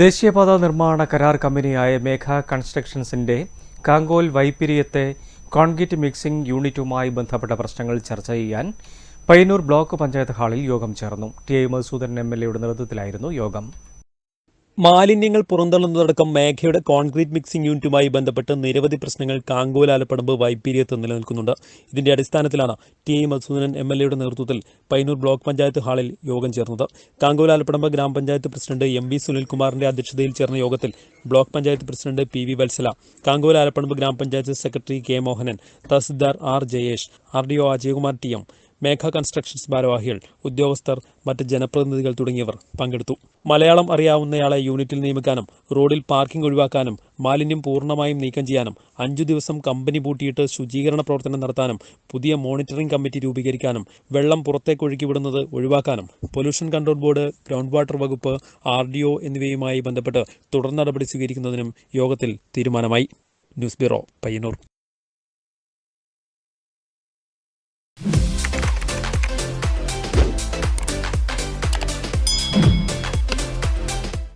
ദേശീയപാത നിർമ്മാണ കരാർ കമ്പനിയായ മേഘ കൺസ്ട്രക്ഷൻസിന്റെ കാങ്കോൽ വൈപ്പിരിയത്തെ കോൺക്രീറ്റ് മിക്സിംഗ് യൂണിറ്റുമായി ബന്ധപ്പെട്ട പ്രശ്നങ്ങൾ ചർച്ച ചെയ്യാൻ പയ്യന്നൂർ ബ്ലോക്ക് പഞ്ചായത്ത് ഹാളിൽ യോഗം ചേർന്നു. T I Madhusoodanan M L എയുടെ നേതൃത്വത്തിലായിരുന്നു യോഗം. മാലിന്യങ്ങൾ പുറന്തള്ളുന്നതടക്കം മേഘയുടെ കോൺക്രീറ്റ് മിക്സിംഗ് യൂണിറ്റുമായി ബന്ധപ്പെട്ട് നിരവധി പ്രശ്നങ്ങൾ കാങ്കോൽ ആലപ്പടമ്പ് വൈപ്പീരിയത്ത് നിലനിൽക്കുന്നുണ്ട്. ഇതിന്റെ അടിസ്ഥാനത്തിലാണ് T I Madhusoodanan M L എയുടെ നേതൃത്വത്തിൽ പൈനൂർ ബ്ലോക്ക് പഞ്ചായത്ത് ഹാളിൽ യോഗം ചേർന്നത്. കാങ്കോൽ ആലപ്പടമ്പ് ഗ്രാമപഞ്ചായത്ത് പ്രസിഡന്റ് എം വി സുനിൽകുമാറിന്റെ അധ്യക്ഷതയിൽ ചേർന്ന യോഗത്തിൽ block panchayat president P V Valsala Kankol Alappadamba ഗ്രാമപഞ്ചായത്ത് secretary K Mohanan tahsildar R Jayesh R D O Ajayakumar T M Megha Constructions ഭാരവാഹികൾ ഉദ്യോഗസ്ഥർ മറ്റ് ജനപ്രതിനിധികൾ തുടങ്ങിയവർ പങ്കെടുത്തു. മലയാളം അറിയാവുന്നയാളെ യൂണിറ്റിൽ നിയമിക്കാനും റോഡിൽ പാർക്കിംഗ് ഒഴിവാക്കാനും മാലിന്യം പൂർണമായും നീക്കം ചെയ്യാനും അഞ്ചു ദിവസം കമ്പനി പൂട്ടിയിട്ട് ശുചീകരണ പ്രവർത്തനം നടത്താനും പുതിയ മോണിറ്ററിംഗ് കമ്മിറ്റി രൂപീകരിക്കാനും വെള്ളം പുറത്തേക്ക് ഒഴുക്കിവിടുന്നത് ഒഴിവാക്കാനും pollution control board ground water വകുപ്പ് ആർ ഡി ഒ എന്നിവയുമായി ബന്ധപ്പെട്ട് തുടർ നടപടി സ്വീകരിക്കുന്നതിനും യോഗത്തിൽ തീരുമാനമായി. News bureau Payyanur.